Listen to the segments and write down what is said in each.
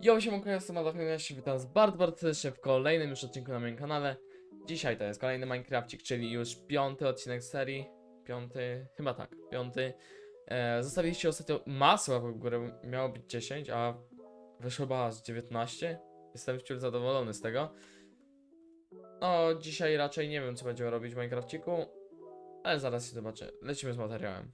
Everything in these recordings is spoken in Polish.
Yo, siemanko, ja jestem Adolf Janiasz, witam was bardzo, bardzo serdecznie w kolejnym już odcinku na moim kanale. Dzisiaj to jest kolejny Minecrafcik, czyli już piąty odcinek z serii. Piąty, chyba tak, piąty. E, zostawiliście ostatnio masę w górę, miało być 10, a wyszło chyba aż 19. Jestem wciąż zadowolony z tego. No, dzisiaj raczej nie wiem, co będziemy robić w Minecrafciku, ale zaraz się zobaczę. Lecimy z materiałem.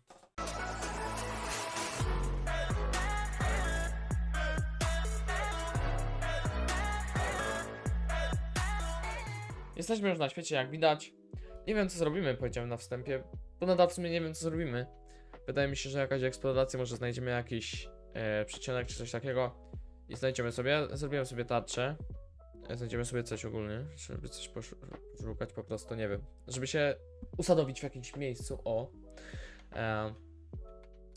Jesteśmy już na świecie, jak widać. Nie wiem, co zrobimy, powiedziałem na wstępie, bo nadal w sumie nie wiem, co zrobimy. Wydaje mi się, że jakaś eksploracja, może znajdziemy jakiś e, przycinek czy coś takiego i znajdziemy sobie, zrobimy sobie tarczę. E, Znajdziemy sobie coś ogólnie, żeby coś poszukać po prostu, nie wiem. Żeby się usadowić w jakimś miejscu, o. E,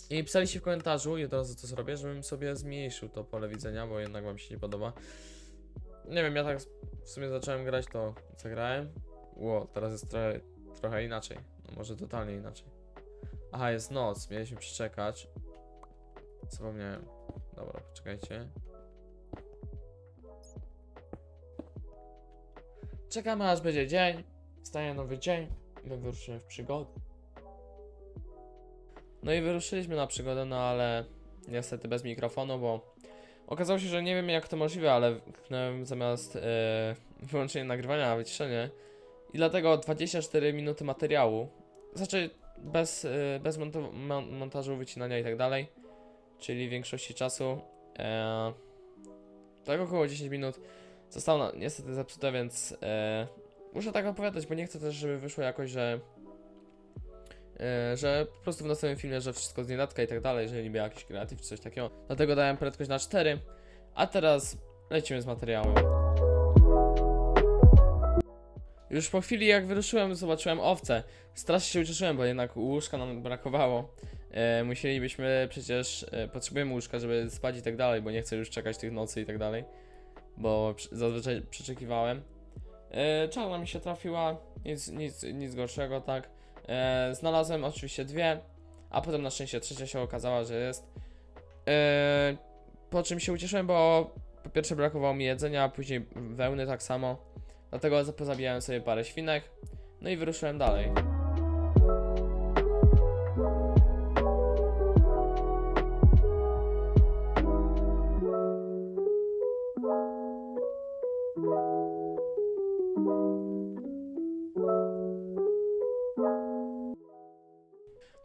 I pisaliście w komentarzu, i od razu to zrobię, żebym sobie zmniejszył to pole widzenia, bo jednak wam się nie podoba. Nie wiem, ja tak w sumie zacząłem grać, to zagrałem. Ło, teraz jest trochę, trochę inaczej. No może totalnie inaczej. Aha, jest noc, mieliśmy przeczekać. Zapomniałem. Dobra, poczekajcie. Czekamy aż będzie dzień. Wstaje nowy dzień. My wyruszymy w przygodę. No i wyruszyliśmy na przygodę, no ale niestety bez mikrofonu, bo Okazało się, że nie wiem jak to możliwe, ale kliknąłem zamiast e, wyłączenie nagrywania na wyciszenie. I dlatego 24 minuty materiału, znaczy bez, e, bez montażu, wycinania i tak dalej, czyli większości czasu, e, tak około 10 minut. Zostało niestety zepsute, więc muszę tak opowiadać, bo nie chcę też, żeby wyszło jakoś, że że po prostu w następnym filmie, że wszystko z nienacka i tak dalej, że niby jakiś kreatyw czy coś takiego. Dlatego dałem prędkość na 4. A teraz lecimy z materiałem. Już po chwili jak wyruszyłem zobaczyłem owce. Strasznie się ucieszyłem, bo jednak łóżka nam brakowało. E, musielibyśmy przecież, e, potrzebujemy łóżka, żeby spać i tak dalej, bo nie chcę już czekać tych nocy i tak dalej. Bo zazwyczaj przeczekiwałem. E, czarna mi się trafiła, nic, nic, nic gorszego, tak. E, znalazłem oczywiście dwie, a potem na szczęście trzecia się okazała, że jest. E, po czym się ucieszyłem, bo po pierwsze brakowało mi jedzenia, a później wełny tak samo. Dlatego za- pozabijałem sobie parę świnek. No i wyruszyłem dalej.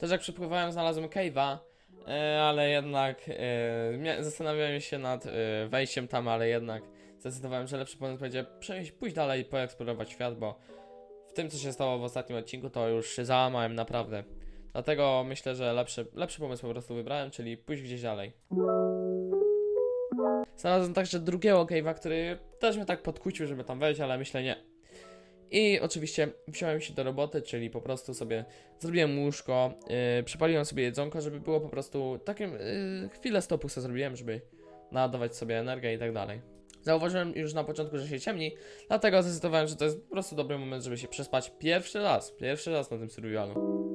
Też jak przepływałem znalazłem cave'a, e, ale jednak e, zastanawiałem się nad e, wejściem tam, ale jednak zdecydowałem, że lepszy pomysł będzie przejść, pójść dalej i poeksplorować świat, bo w tym, co się stało w ostatnim odcinku, to już się załamałem naprawdę. Dlatego myślę, że lepszy, lepszy pomysł po prostu wybrałem, czyli pójść gdzieś dalej. Znalazłem także drugiego cave'a, który też mnie tak podkucił, żeby tam wejść, ale myślę nie. I oczywiście wziąłem się do roboty, czyli po prostu sobie zrobiłem łóżko, yy, przypaliłem sobie jedzonko, żeby było po prostu takie yy, chwilę stopu sobie zrobiłem, żeby nadawać sobie energię i tak dalej. Zauważyłem już na początku, że się ciemni, dlatego zdecydowałem, że to jest po prostu dobry moment, żeby się przespać pierwszy raz, pierwszy raz na tym survivalu.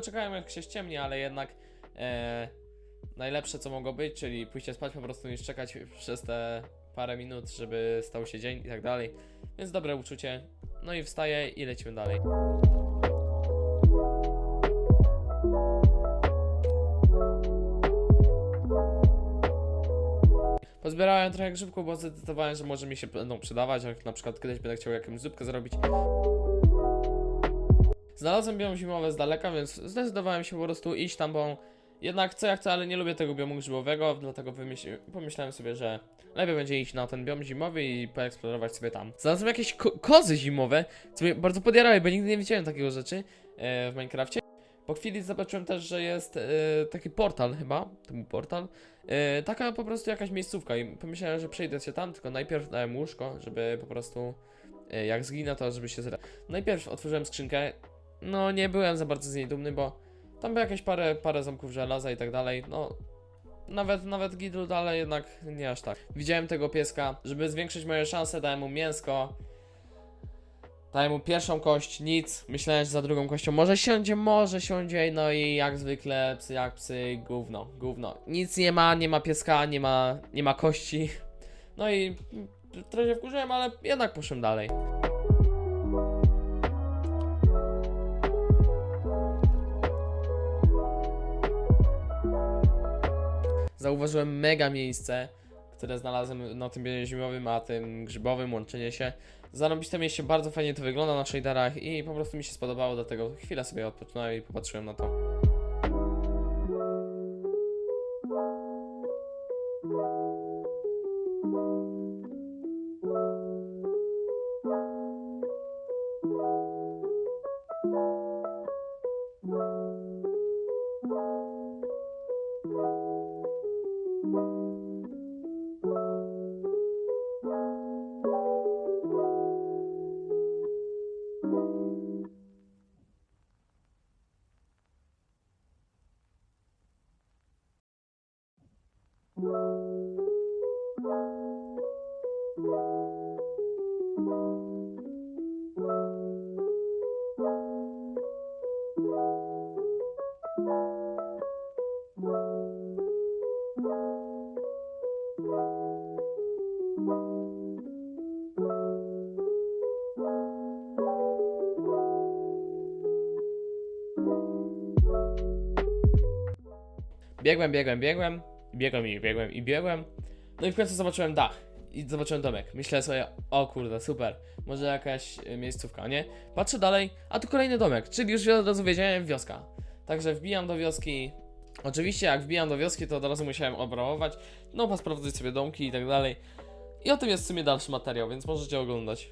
Długo czekałem, jak się ściemni, ale jednak e, najlepsze co mogło być, czyli pójście spać po prostu niż czekać przez te parę minut, żeby stał się dzień i tak dalej. Więc dobre uczucie. No i wstaję i lecimy dalej. Pozbierałem trochę grzybków, bo zdecydowałem, że może mi się będą przydawać, jak na przykład kiedyś będę chciał jakąś zupkę zrobić. Znalazłem biom zimowy z daleka, więc zdecydowałem się po prostu iść tam, bo jednak co jak co, ale nie lubię tego biomu grzybowego, dlatego pomyślałem sobie, że lepiej będzie iść na ten biom zimowy i poeksplorować sobie tam. Znalazłem jakieś ko- kozy zimowe, co mnie bardzo podjarały, bo nigdy nie widziałem takiego rzeczy e, w Minecrafcie. Po chwili zobaczyłem też, że jest e, taki portal chyba, to był portal, e, taka po prostu jakaś miejscówka i pomyślałem, że przejdę się tam, tylko najpierw dałem łóżko, żeby po prostu e, jak zginę to żeby się zre... Najpierw otworzyłem skrzynkę, no nie byłem za bardzo z niej dumny, bo Tam było jakieś parę, parę ząbków żelaza i tak dalej, no... Nawet, nawet Gidrud, ale jednak nie aż tak. Widziałem tego pieska, żeby zwiększyć moje szanse, dałem mu mięsko. Dałem mu pierwszą kość, nic. Myślałem, że za drugą kością może siądzie, może siądzie, no i jak zwykle psy jak psy, gówno, gówno. Nic nie ma, nie ma pieska, nie ma, nie ma kości. No i trochę się wkurzyłem, ale jednak poszłem dalej. Zauważyłem mega miejsce, które znalazłem na tym zimowym, a tym grzybowym, łączenie się. Zarobić to mieście bardzo fajnie to wygląda na shaderach i po prostu mi się spodobało, dlatego chwilę sobie odpocząłem i popatrzyłem na to. Biegłem, biegłem, biegłem, biegłem i biegłem i biegłem. No i w końcu zobaczyłem dach i zobaczyłem domek. Myślę sobie, o kurde, super, może jakaś y, miejscówka, nie? Patrzę dalej, a tu kolejny domek, czyli już od razu wiedziałem wioska. Także wbijam do wioski. Oczywiście jak wbijam do wioski, to od razu musiałem obrabować, no posprawdzać sobie domki i tak dalej. I o tym jest w sumie dalszy materiał, więc możecie oglądać.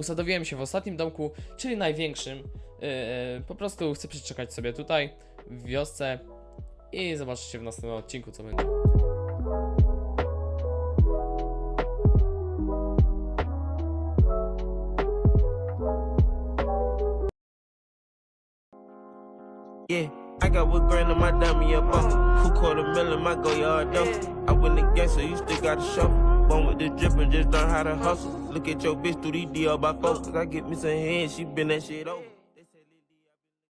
Usadowiłem się w ostatnim domku, czyli największym. Yy, po prostu chcę przeczekać sobie tutaj, w wiosce i zobaczycie w następnym odcinku, co będzie. Yeah, I got what grand in my dummy up bust. Who quarter million my go yard though. I win the game, so you still got to show. One with the drip and just learn how to hustle. Look at your bitch through these DL by cause I get me some hands, she been that shit over.